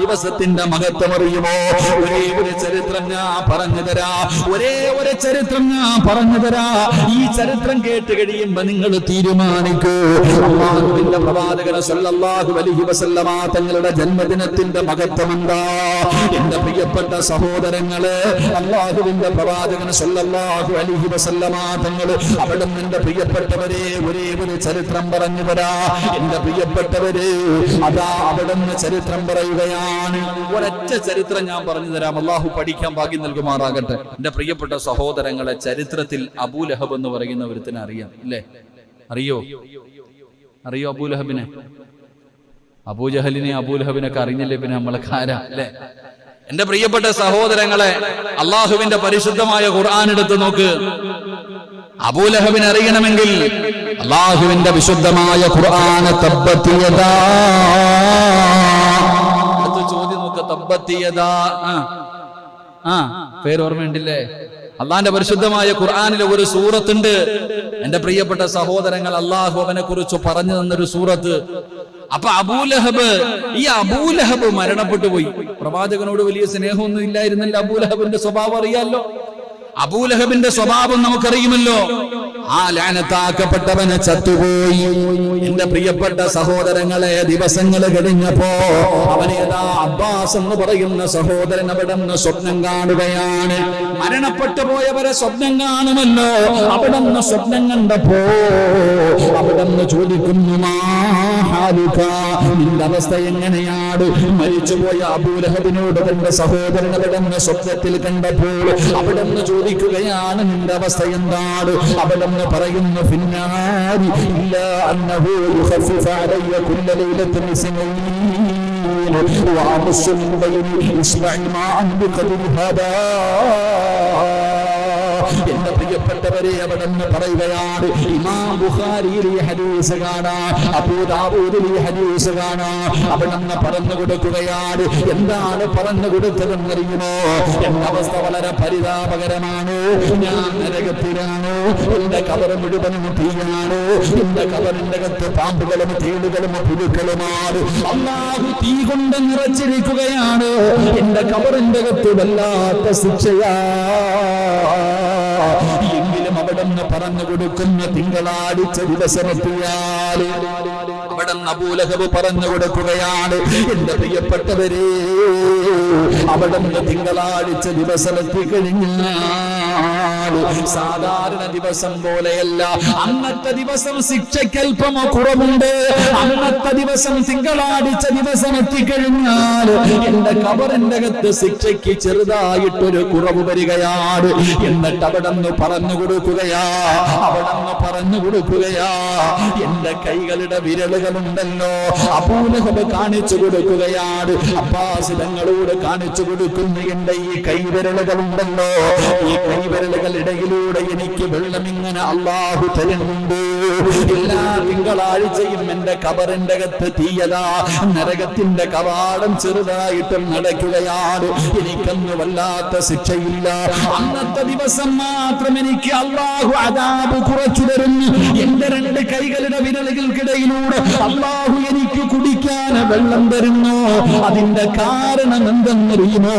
ദിവസത്തിന്റെ മഹത്വം അറിയുമോ? ഒരേ ഒരു ചരിത്രം ഞാൻ പറഞ്ഞു തരാ. ഒരേ ഒരു ചരിത്രം ഞാൻ പറഞ്ഞു തരാ. ഈ ചരിത്രം കേട്ട് കഴിയുമ്പോ നിങ്ങൾ തീരുമാനിക്കൂ. അള്ളാഹുവിന്റെ സല്ലല്ലാഹു അലൈഹി വസല്ലമ തങ്ങളുടെ ജന്മദിനത്തിന്റെ മഹത്വം എന്താ? എന്റെ പ്രിയപ്പെട്ട സഹോദരങ്ങൾ അള്ളാഹുവിന്റെ പ്രവാചകൻ സല്ലല്ലാഹു അലൈഹി വസല്ലമ തങ്ങൾ അവിടെ എന്റെ പ്രിയപ്പെട്ടവരെ ഒരേ ഒരു ചരിത്രം പറഞ്ഞു തരാ. എന്റെ പ്രിയപ്പെട്ടവരെ അതാ അവിടെ ചരിത്രം പറയുകയാണ്. ഒരൊറ്റ ചരിത്രം ഞാൻ പറഞ്ഞു തരാം. അള്ളാഹു പഠിക്കാൻ ഭാഗ്യം നൽകുമാറാകട്ടെ. എന്റെ പ്രിയപ്പെട്ട സഹോദരങ്ങളെ ചരിത്രത്തിൽ അബൂലഹബ് എന്ന് പറയുന്ന ഒരുത്തിനെ അറിയാം ഇല്ലേ? അറിയോ? അറിയോ അബൂലഹബിനെ അബൂജഹലിനെ അബൂലഹബിനൊക്കെ അറിഞ്ഞില്ലേ പിന്നെ നമ്മളെ കാര അല്ലേ എന്റെ പ്രിയപ്പെട്ട സഹോദരങ്ങളെ അള്ളാഹുവിന്റെ പരിശുദ്ധമായ ഖുർആൻ എടുത്ത് നോക്ക്. അബൂലഹബിനെ അറിയണമെങ്കിൽ അള്ളാഹുവിന്റെ വിശുദ്ധമായ ഖുർആാന തബ്ബത്തിയതാ ആ പേര് ഓർമ്മയുണ്ടല്ലേ? അള്ളാന്റെ പരിശുദ്ധമായ ഖുർആാനിലെ ഒരു സൂറത്തുണ്ട്. എന്റെ പ്രിയപ്പെട്ട സഹോദരങ്ങൾ അള്ളാഹു അവനെ കുറിച്ച് പറഞ്ഞു തന്നൊരു സൂറത്ത്. അപ്പൊ അബൂലഹബ് ഈ അബൂലഹബ് മരണപ്പെട്ടു പോയി. പ്രവാചകനോട് വലിയ സ്നേഹമൊന്നും ഇല്ലായിരുന്നല്ലോ. അബൂലഹബിന്റെ സ്വഭാവം അറിയാലോ? അബൂലഹബിന്റെ സ്വഭാവം നമുക്കറിയുമല്ലോ. ആ ലാനത്താക്കപ്പെട്ടവന് ചത്തുപോയി. എന്റെ പ്രിയപ്പെട്ട സഹോദരങ്ങളെ ദിവസങ്ങൾ കഴിഞ്ഞപ്പോ അവനേതാ അബ്ബാസ് എന്ന് പറയുന്ന സഹോദരൻ അവിടെ നിന്ന് സ്വപ്നം കാണുകയാണ്. മരണപ്പെട്ടു പോയവരെ സ്വപ്നം കാണുമല്ലോ. അവിടെ നിന്ന് സ്വപ്നം കണ്ടപ്പോ അവിടെ നിന്ന് ചോദിക്കുന്നു നിന്റെ അവസ്ഥ എങ്ങനെയാണ്? മരിച്ചുപോയ അബൂലഹബിനോട് തന്റെ സഹോദരൻ അവിടെ നിന്ന് സ്വപ്നത്തിൽ കണ്ടപ്പോൾ അവിടെ നിന്ന് ചോദിക്കുകയാണ് നിന്റെ അവസ്ഥ എന്താണ് അവിടെ നിന്ന് പറയുന്നു പിന്നാരി ഇല്ല അന്നഹു യുഖഫിഫു അലയ്യ കുല്ല ലൈലത്തിൻ ഇസ്മൈൻ وأمس من بين إصبع ما عند قدر هذا എന്റെ പ്രിയപ്പെട്ടവരെ അവിടെന്ന് പറയുകയാണ്. ഇമാം ബുഖാരിയിൽ ഈ ഹദീസ് കാണാം. അബൂദാവൂദിൽ ഈ ഹദീസ് കാണാം. അവിടെന്ന് പറഞ്ഞു കൊടുക്കുകയാണ്. എന്താണ് പറഞ്ഞു കൊടുത്തതെന്നറിയുമോ? എന്റെ അവസ്ഥ വളരെ പരിതാപകരമാണ്. ഞാൻ നരകത്തിലാണ്. എന്റെ കവർ മുഴുവനും തീയാണ്. എന്റെ കവറിന്റെ അകത്ത് പാമ്പുകളും തീടുകളും പുഴുക്കളുമാണ്. അള്ളാഹു തീ കൊണ്ട് നിറച്ചിരിക്കുകയാണ്. എന്റെ കവറിന്റെ അകത്ത് വല്ലാത്ത ശിക്ഷയാ. നിന്ന് പറഞ്ഞു കൊടുക്കുന്ന തിങ്കളാഴ്ച ദിവസമെത്തിയാൽ അവിടെ നിന്ന് അബൂലഹബ് പറഞ്ഞു കൊടുക്കുകയാണ്. എന്റെ പ്രിയപ്പെട്ടവരെ അവിടെ തിങ്കളാഴ്ച ദിവസം കഴിഞ്ഞാൽ സാധാരണ ദിവസം പോലെയല്ല. അന്നത്തെ ദിവസം ശിക്ഷയ്ക്കൽപ്പമോ കുറവുണ്ട്. അന്നത്തെ ദിവസം തിങ്കളാഴ്ച ദിവസം എത്തിക്കഴിഞ്ഞാൽ എന്റെ കബറിന്റെ അകത്ത് ശിക്ഷയ്ക്ക് ചെറുതായിട്ടൊരു കുറവ് വരികയാണ്. എന്നിട്ട് അവിടെ നിന്ന് പറഞ്ഞു കൊടുക്കുകയാ അവിടെ നിന്ന് പറഞ്ഞു കൊടുക്കുകയാ എന്റെ കൈകളുടെ വിരലുകളുണ്ടല്ലോ അപൂലഹബ് കാണിച്ചു കൊടുക്കുകയാണ്. അബ്ബാസ് തങ്ങളോട് കാണിച്ചു കൊടുക്കുന്ന. എന്റെ ഈ കൈവിരലുകളുണ്ടല്ലോ. ഈ കൈവിരലുകൾ ഇടയിലൂടെ എനിക്ക് വെള്ളം ഇങ്ങനെ അള്ളാഹു തരുന്നുണ്ട്. എല്ലാ തിങ്കളാഴ്ചയും എന്റെ കബറിന്റെ അകത്ത് തീയതാ. നരകത്തിന്റെ കവാടം ചെറുതായിട്ടും നടക്കുകയാണ്. എനിക്കന്ന് വല്ലാത്ത ശിക്ഷയില്ല. അന്നത്തെ ദിവസം മാത്രം എനിക്ക് അള്ളാഹു അതാബ് കുറച്ചു തരുന്നു. എന്റെ രണ്ട് കൈകളുടെ വിരലുകൾക്കിടയിലൂടെ അള്ളാഹു എനിക്ക് കുടിക്കാൻ വെള്ളം തരുന്നു. അതിന്റെ കാരണം എന്തെന്നറിയുമോ?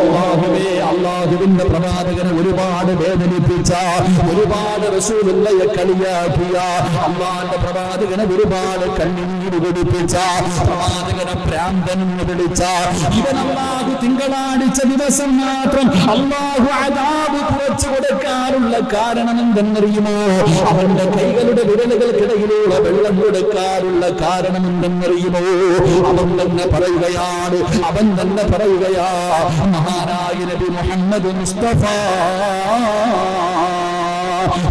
അള്ളാഹുവേ അള്ളാഹുവിന്റെ പ്രവാചകനെ ഒരുപാട് വേദനിപ്പിച്ച ഒരുപാട് റസൂലുള്ളയെ കളിയാക്കിയ അള്ളാന്റെ പ്രവാചകനെ ഒരുപാട് കണ്ണീര് കൊടുപ്പിച്ച പ്രവാചകനെ പ്രാന്തൻ എന്ന് വിളിച്ച ഇവൻ അള്ളാഹു തിങ്കളാഴ്ച ദിവസം മാത്രം അള്ളാഹു അതാബ് കുറച്ചു കൊടുക്കാനുള്ള കാരണം എന്തെന്നറിയുമോ അവന്റെ കൈകളുടെ വിരലുകൾക്കിടയിലുള്ള വെള്ളം കൊടുക്കാനുള്ള കാരണം എന്തെന്നറിയുമോ അവൻ തന്നെ പറയുകയാണ് അവൻ തന്നെ പറയുകയാ മഹാനായ നബി മുഹമ്മദ് മുസ്തഫ.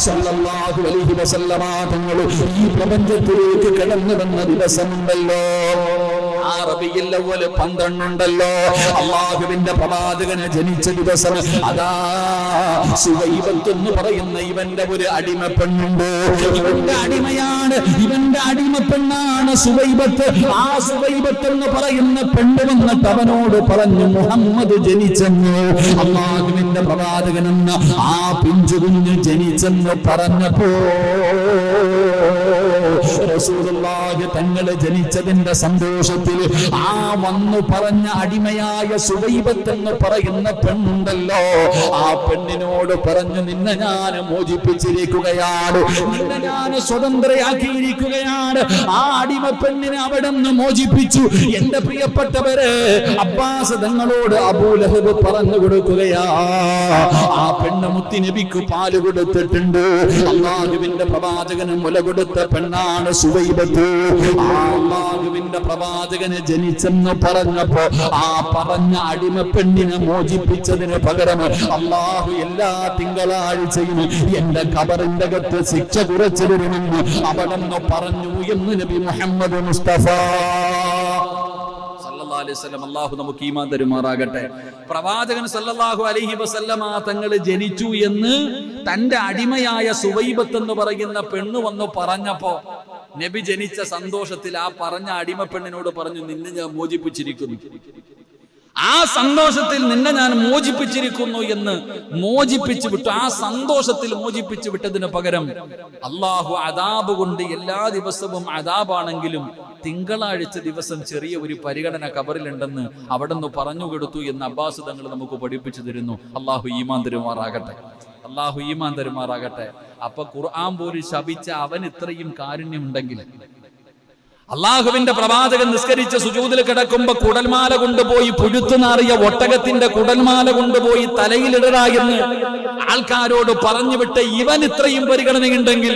സല്ലല്ലാഹു അലൈഹി വസല്ലമ തങ്ങൾ ഈ പ്രപഞ്ചത്തിലേക്ക് കടന്നു വന്ന ദിവസമുണ്ടല്ലോ. ആ റബിയിൽ അവ്വൽ പന്ത്രണ്ടുണ്ടല്ലോ. അള്ളാഹുവിന്റെ പ്രവാചകനെ ജനിച്ച ദിവസം അതാ എന്ന് പറയുന്ന ഇവന്റെ ഒരു അടിമ പെണ്ണുണ്ട്. ഇവന്റെ അടിമയാണ് ഇവന്റെ അടിമ പെണ്ണാണ് സുവൈബത്ത് ആ സുവൈബത്ത് എന്ന് പറയുന്ന പെണ്ണ് വന്നിട്ട് അവനോട് പറഞ്ഞു മുഹമ്മദ് ജനിച്ചെന്ന്? അള്ളാഹുവിന്റെ പ്രവാചകനെന്ന് ആ പിഞ്ചു കുഞ്ഞ് ജനിച്ചെന്ന് പറഞ്ഞപ്പോ തങ്ങൾ ജനിച്ചതിന്റെ സന്തോഷത്തിൽ ആ വന്നു പറഞ്ഞ അടിമയായ സുവൈബത്ത് എന്ന് പറയുന്ന പെണ്ണുണ്ടല്ലോ. ആ പെണ്ണിനോട് പറഞ്ഞു നിന്നെ ഞാൻ മോചിപ്പിച്ചിരിക്കുകയാണ്. നിന്നെ ഞാൻ സ്വതന്ത്രയാക്കിയിരിക്കുകയാണ്. ആ അടിമ പെണ്ണിനെ അവിടെ നിന്ന് മോചിപ്പിച്ചു. എന്റെ പ്രിയപ്പെട്ടവര് അബ്ബാസ് തങ്ങളോട് അബൂലഹബ് പറഞ്ഞു കൊടുക്കുകയാ. ആ പെണ്ണ് മുത്തിനബിക്ക് പാൽ കൊടുത്തിട്ടുണ്ട്. അള്ളാഹുവിന്റെ പ്രവാചകന് മുല കൊടുത്ത പെണ്ണാണ് സുവൈബത്ത് ആ അള്ളാഹുവിന്റെ പ്രവാചകന് ജനിച്ചെന്ന് പറഞ്ഞപ്പോ ആ പറഞ്ഞ അടിമ പെണ്ണിനെ മോചിപ്പിച്ചതിന് പകരം അള്ളാഹു എല്ലാ തിങ്കളാഴ്ചയും എന്റെ കബറിന്റെ അകത്ത് ശിക്ഷ കുറച്ചു തരുമെന്ന് അവിടെന്ന് പറഞ്ഞു എന്ന് നബി മുഹമ്മദ് മുസ്തഫ. അലൈഹി അല്ലാഹു നമുക്ക് ഈമാൻ തരുമാറാകട്ടെ. പ്രവാചകൻ സല്ലല്ലാഹു അലൈഹി വസല്ലമ തങ്ങൾ ജനിച്ചു എന്ന് തന്റെ അടിമയായ സുവൈബത്ത് എന്ന് പറയുന്ന പെണ്ണ് വന്നു പറഞ്ഞപ്പോ നബി ജനിച്ച സന്തോഷത്തിൽ ആ പറഞ്ഞ അടിമ പെണ്ണിനോട് പറഞ്ഞു നിന്നെ ഞാൻ മോചിപ്പിച്ചിരിക്കുന്നു. ആ സന്തോഷത്തിൽ നിന്നെ ഞാൻ മോചിപ്പിച്ചിരിക്കുന്നു എന്ന് മോചിപ്പിച്ചു വിട്ടു. ആ സന്തോഷത്തിൽ മോചിപ്പിച്ചു വിട്ടതിന് പകരം അള്ളാഹു അതാബ് കൊണ്ട് എല്ലാ ദിവസവും അതാബാണെങ്കിലും തിങ്കളാഴ്ച ദിവസം ചെറിയ ഒരു പരിഗണന കബറിലുണ്ടെന്ന് അവിടെ നിന്ന് പറഞ്ഞു കൊടുത്തു എന്ന് അബ്ബാസ് തങ്ങൾ നമുക്ക് പഠിപ്പിച്ചു തരുന്നു. അള്ളാഹു ഈമാൻ തരുമാറാകട്ടെ. അള്ളാഹു ഈമാൻ തരുമാറാകട്ടെ. അപ്പൊ ഖുർആൻ പോലും ശപിച്ച അവൻ ഇത്രയും കാരുണ്യം കാരുണ്യമുണ്ടെങ്കിൽ അള്ളാഹുവിന്റെ പ്രവാചകൻ നിസ്കരിച്ച സുജൂതിൽ കിടക്കുമ്പോ കുടൽമാല കൊണ്ടുപോയി പുഴുത്തു നാറിയ ഒട്ടകത്തിന്റെ കുടൽമാല കൊണ്ടുപോയി തലയിലിടറ എന്ന് ആൾക്കാരോട് പറഞ്ഞു വിട്ട് ഇവൻ ഇത്രയും പരിഗണനയുണ്ടെങ്കിൽ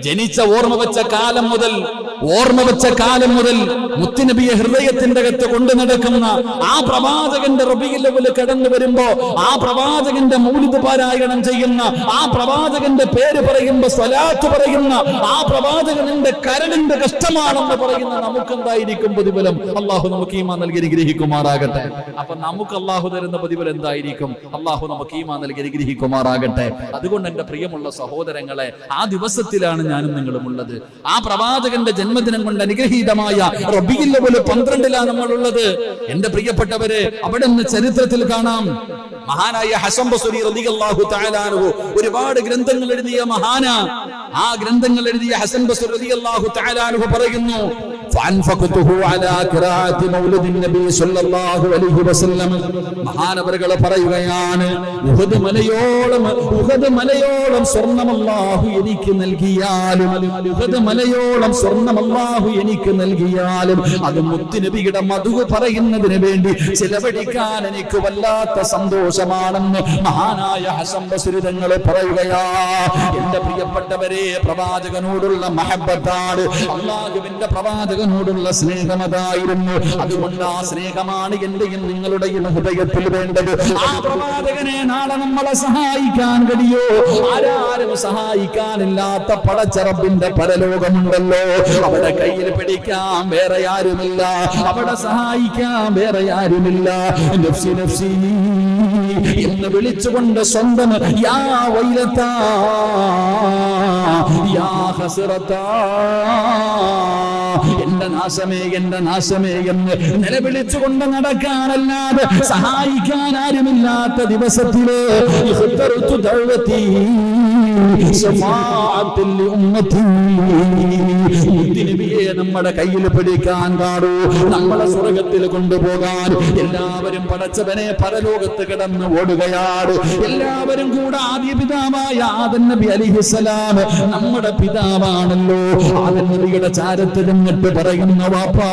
ജനിച്ച ഓർമ്മ വെച്ച കാലം മുതൽ ഓർമ്മ വെച്ച കാലം മുതൽ മുത്തുനബിയെ ഹൃദയത്തിന്റെ അകത്ത് കൊണ്ടു നടക്കുന്ന ആ പ്രവാചകന്റെ റബിയിലവൽ കടന്നു വരുമ്പോ ആ പ്രവാചകന്റെ മൂലിത് പാരായണം ചെയ്യുന്ന ആ പ്രവാചകന്റെ പേര് പറയുമ്പോ സ്വലാത്ത് പറയുന്ന ആ പ്രവാചകന്റെ കരടിന്റെ കഷ്ടമാണെന്ന് പറയുന്ന നമുക്ക് എന്തായിരിക്കും പ്രതിഫലം? അള്ളാഹു നമുക്ക് ഈമാ നൽകി അനുഗ്രഹിക്കുമാറാകട്ടെ. അപ്പൊ നമുക്ക് അള്ളാഹു തരുന്ന പ്രതിഫലം എന്തായിരിക്കും? അള്ളാഹു നമുക്ക് ഈമാ നൽകി അനുഗ്രഹിക്കുമാറാകട്ടെ. അതുകൊണ്ട് എന്റെ പ്രിയമുള്ള സഹോദരങ്ങളെ ആ ദിവസത്തിലാണ് ഞാനും നിങ്ങളും ഉള്ളത് ആ പ്രവാചകന്റെ ജന്മദിനം കൊണ്ട് അനുഗ്രഹീതമായ റബിയില്ലവൽ പന്ത്രണ്ടിലാണ് നമ്മളുള്ളത്. എന്റെ പ്രിയപ്പെട്ടവരെ അവിടെ നിന്ന് ചരിത്രത്തിൽ കാണാം. മഹാനായ ഹസം ബസുരി റളിയല്ലാഹു ഒരുപാട് ഗ്രന്ഥങ്ങൾ എഴുതിയ മഹാന. ആ ഗ്രന്ഥങ്ങൾ എഴുതിയ ഹസൻ ബസുർ റളിയല്ലാഹു തആല അൻഹു പറയുന്നു فانفقته على اكرات مولد النبي صلى الله عليه وسلم മഹാനവറുകളെ പറയുകയാണ് ഉഹദ് മലയോളം ഉഹദ് മലയോളം സ്വർണം അല്ലാഹു എനിക്ക് നൽകിയാലും ഉഹദ് മലയോളം സ്വർണം അല്ലാഹു എനിക്ക് നൽകിയാലും അത് മുത്തുനബിയുടെ മധുവ് പറയുന്നതിന് വേണ്ടി ചിലവഴിക്കാൻ എനിക്ക് വല്ലാത്ത സന്തോഷമാണെന്ന് മഹാനായ ഹസംബസുരിതങ്ങൾ പറയുകയാ. എന്റെ പ്രിയപ്പെട്ടവരെ പ്രവാചകനോടുള്ള മഹബത്താണ്. അള്ളാഹുവിന്റെ പ്രവാചകൻ പ്രവാചകനോടുള്ള സ്നേഹമതായിരുന്നു അതുകൊണ്ട് ആ സ്നേഹമാണ് എന്റെയും നിങ്ങളുടെയും ഹൃദയത്തിൽ വേണ്ടത്. ആ പ്രവാചകനെ നാളെ നമ്മളെ സഹായിക്കാൻ കഴിയോ? ആരാരും സഹായിക്കാനില്ലാത്ത പടച്ചറപ്പിന്റെ പരലോകമുണ്ടല്ലോ. അവിടെ കയ്യിൽ പിടിക്കാൻ വേറെ ആരുമില്ല. അവിടെ സഹായിക്കാൻ വേറെ ആരുമില്ല. നഫ്സി നഫ്സി. എന്ന് വിളിച്ചുകൊണ്ട് സ്വന്തം യാ വൈലത്താ യാ എന്റെ നാശമേ എന്റെ നാശമേ എന്ന് നിലവിളിച്ചുകൊണ്ട് നടക്കാനല്ലാതെ സഹായിക്കാൻ ആരുമില്ലാത്ത ദിവസത്തിൽ മുത്തുനബിയെ നമ്മുടെ കയ്യിൽ പിടിക്കാൻ പാടൂ. നമ്മളെ സ്വർഗത്തിൽ കൊണ്ടുപോകാൻ എല്ലാവരും പടച്ചവനെ പരലോകത്ത് കിടന്ന് ഓടുകയാണ് എല്ലാവരും കൂടെ ആദ്യ പിതാവായ ആദൻ നബി അലിഹിസലാം നമ്മുടെ പിതാവാണല്ലോ. ആദൻ നബിയുടെ ചാരത്ത് പറയുന്ന വാപ്പാ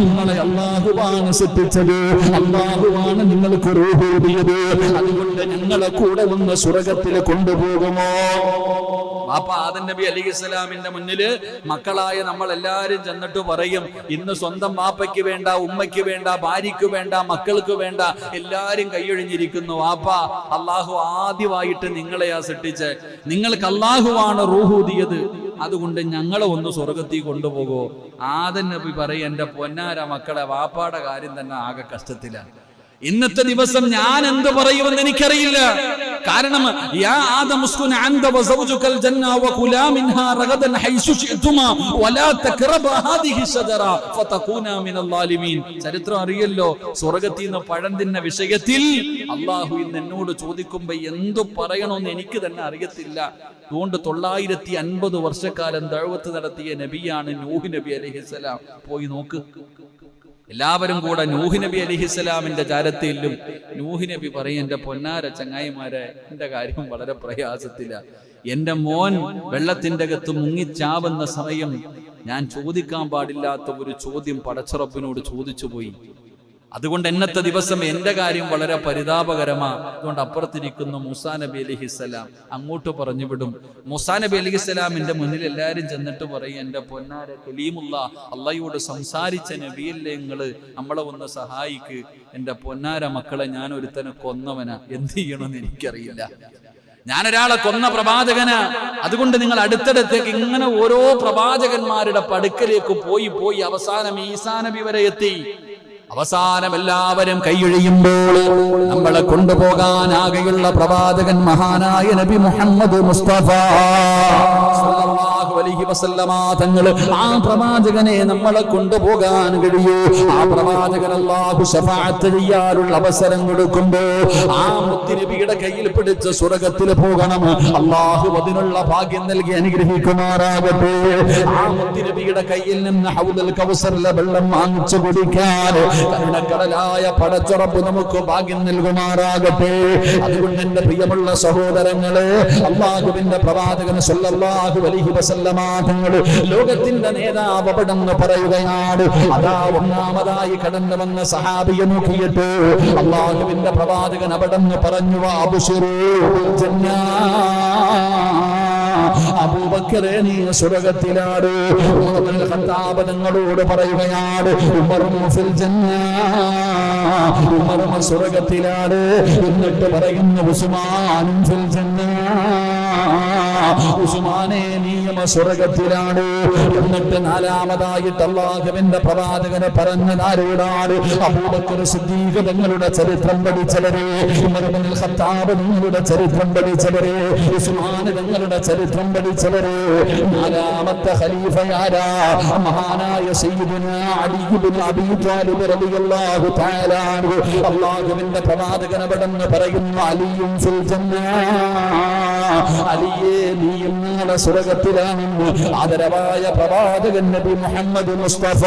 നിങ്ങളെ അള്ളാഹുവാണ് സൃഷ്ടിച്ചത്. അള്ളാഹുവാണ് നിങ്ങൾക്ക് റൂഹൂടിയത് അതുകൊണ്ട് ഞങ്ങളെ കൂടെ ഒന്ന് സ്വർഗത്തിൽ കൊണ്ടുപോകുമോ? വാപ്പ ആദൻ നബി അലി ഇസ്ലാമിന്റെ മുന്നിൽ മക്കളായ നമ്മൾ എല്ലാരും ചെന്നിട്ട് പറയും ഇന്ന് സ്വന്തം വാപ്പയ്ക്ക് വേണ്ട ഉമ്മയ്ക്ക് വേണ്ട ഭാര്യയ്ക്ക് വേണ്ട മക്കൾക്ക് വേണ്ട എല്ലാരും കൈയൊഴിഞ്ഞിരിക്കുന്നു. വാപ്പ അള്ളാഹു ആദ്യമായിട്ട് നിങ്ങളെയാ സൃഷ്ടിച്ച്. നിങ്ങൾക്ക് അള്ളാഹുവാണ് റൂഹൂതിയത് അതുകൊണ്ട് ഞങ്ങളെ ഒന്ന് സ്വർഗത്തിൽ കൊണ്ടുപോകോ. ആദൻ നബി പറയും എന്റെ പൊന്നാര മക്കളെ വാപ്പാടെ കാര്യം തന്നെ ആകെ കഷ്ടത്തിലാണ് ഇന്നത്തെ ദിവസം ഞാൻ എന്ത് പറയുമെന്ന് എനിക്കറിയില്ല. കാരണം യാ ആദം ഉസ്കുൻ അൻത വസൗജുകൽ ജന്ന വകുലാ മിൻഹാ റഗദൻ ഹൈസു ശിഅതുമാ വലാ തഖറബ ഹാദിഹി ഷജറ ഫതകൂനാ മിനൽ ളാലിമീൻ ചരിത്രം അറിയല്ലോ സ്വർഗത്തിൽ നിന്ന് പഴം തിന്ന വിഷയത്തിൽ അള്ളാഹു ഇന്ന് എന്നോട് ചോദിക്കുമ്പോ എന്തു പറയണമെന്ന് എനിക്ക് തന്നെ അറിയത്തില്ല. അതുകൊണ്ട് തൊള്ളായിരത്തി അൻപത് വർഷക്കാലം ദഴവത്ത് നടത്തിയ നബിയാണ് നൂഹ് നബി അലൈഹിസ്സലാം. പോയി നോക്ക്. എല്ലാവരും കൂടെ നൂഹി നബി അലിഹിസ്സലാമിന്റെ ചാരത്തിലും നൂഹി നബി പറയും എന്റെ പൊന്നാര ചങ്ങായിമാരെ എന്റെ കാര്യം വളരെ പ്രയാസത്തില്ല എന്റെ മോൻ വെള്ളത്തിന്റെ അകത്ത് മുങ്ങിച്ചാവുന്ന സമയം ഞാൻ ചോദിക്കാൻ പാടില്ലാത്ത ഒരു ചോദ്യം പടച്ചുറപ്പിനോട് ചോദിച്ചു പോയി അതുകൊണ്ട് എന്നത്തെ ദിവസം എന്റെ കാര്യം വളരെ പരിതാപകരമാ. അതുകൊണ്ട് അപ്പുറത്തിരിക്കുന്ന മുസാ നബി അലിഹിസ്സലാം അങ്ങോട്ട് പറഞ്ഞു വിടും. മുസാ നബി അലിഹിസ്സലാമിന്റെ മുന്നിൽ എല്ലാരും ചെന്നിട്ട് പറയും എന്റെ പൊന്നാര കലീമുള്ള അള്ളയോട് സംസാരിച്ച നബിയല്ലേ നിങ്ങൾ നമ്മളെ ഒന്ന് സഹായിക്ക്. എന്റെ പൊന്നാര മക്കളെ ഞാൻ ഒരുത്തനെ കൊന്നവനാ. എന്ത് ചെയ്യണമെന്ന് എനിക്കറിയില്ല. ഞാനൊരാളെ കൊന്ന പ്രവാചകന്. അതുകൊണ്ട് നിങ്ങൾ അടുത്തടുത്തേക്ക് ഇങ്ങനെ ഓരോ പ്രവാചകന്മാരുടെ പടുക്കലേക്ക് പോയി പോയി അവസാനം ഈസാനബി വരെ എത്തി. അവസാനം എല്ലാവരും കൈയൊഴിയുമ്പോൾ നമ്മളെ കൊണ്ടുപോകാൻ ആകെയുള്ള പ്രവാചകൻ മഹാനായ നബി മുഹമ്മദ് മുസ്തഫ. അലൈഹി വസല്ലമ തങ്ങൾ ആ പ്രവാചകനെ നമ്മളെ കൊണ്ടുപോകാൻ കഴിയൂ. ആ പ്രവാചകൻ അല്ലാഹു ശഫാഅത്ത് ചെയ്യാനുള്ള അവസരം കൊടുക്കുമ്പോ ആ മുത്തിനബിയുടെ കയ്യിൽ പിടിച്ച് സ്വർഗത്തിൽ പോകണം. അല്ലാഹു അതിനുള്ള ഭാഗ്യം നൽകി അനുഗ്രഹിക്കുമാറാകട്ടെ. ആ മുത്തിനബിയുടെ കയ്യിൽ നിന്ന് ഹൗദൽ കൗസറിലെ വെള്ളം വാങ്ങിച്ചു കുടിക്കാൻ കരുണക്കടലായ പടച്ചുറപ്പ് നമുക്ക് ഭാഗ്യം നൽകുമാറാകട്ടെ. അതുകൊണ്ട് എന്റെ പ്രിയമുള്ള സഹോദരങ്ങളെ അള്ളാഹുവിന്റെ പ്രവാചകൻ സല്ലല്ലാഹു അലൈഹി വസല്ലമ തങ്ങൾ ലോകത്തിന്റെ നേതാവ് പടന്ന് പറയുകയാണ്. അതാ ഒന്നാമതായി കടന്നു വന്ന സഹാബിയെ നോക്കിയിട്ട് അള്ളാഹുവിന്റെ പ്രവാചകൻ അവിടെന്ന് പറഞ്ഞു അബുഷിറു ജന്നാ അബൂബക്കറെ നീ സ്വർഗത്തിലാണ് ഖത്താബ് നിങ്ങളോട് പറയുകയാണ് ഉമറും ഫിൽ ജന്ന. ഉമറും സ്വർഗത്തിലാണ് എന്നിട്ട് പറയുന്നു ഉസ്മാനും ഫിൽ ഉസ്മാനെ നീയും സ്വർഗത്തിലാണ് എന്നിട്ട് നാലാമതായിട്ട് അള്ളാഹുവിന്റെ പ്രവാചകനെ പറഞ്ഞതാരോടാണ് അബൂബക്കർ സിദ്ദീഖ് തങ്ങളുടെ ചരിത്രം പഠിച്ചവരെ. ഉമറുൽ ഖത്താബ് നിങ്ങളുടെ ചരിത്രം പഠിച്ചവരെ. ഉസ്മാൻ തങ്ങളുടെ ചരിത്രം പഠിച്ചവരെ. നാലാമത്തെ ഖലീഫയാരാ മഹാനായ സയ്യിദുന അലി ഇബ്നു അബീ താലിബ് റളിയല്ലാഹു തആല അല്ലാഹുവിന്റെ പ്രവാചകൻ അവിടെന്ന് പറയുന്നു അലിയും ഫിൽ ജന്ന. അലിയേ നീ നാളെ സ്വർഗത്തിലാണെന്ന് ആദരവായ പ്രവാചകൻ നബി മുഹമ്മദ് മുസ്തഫ.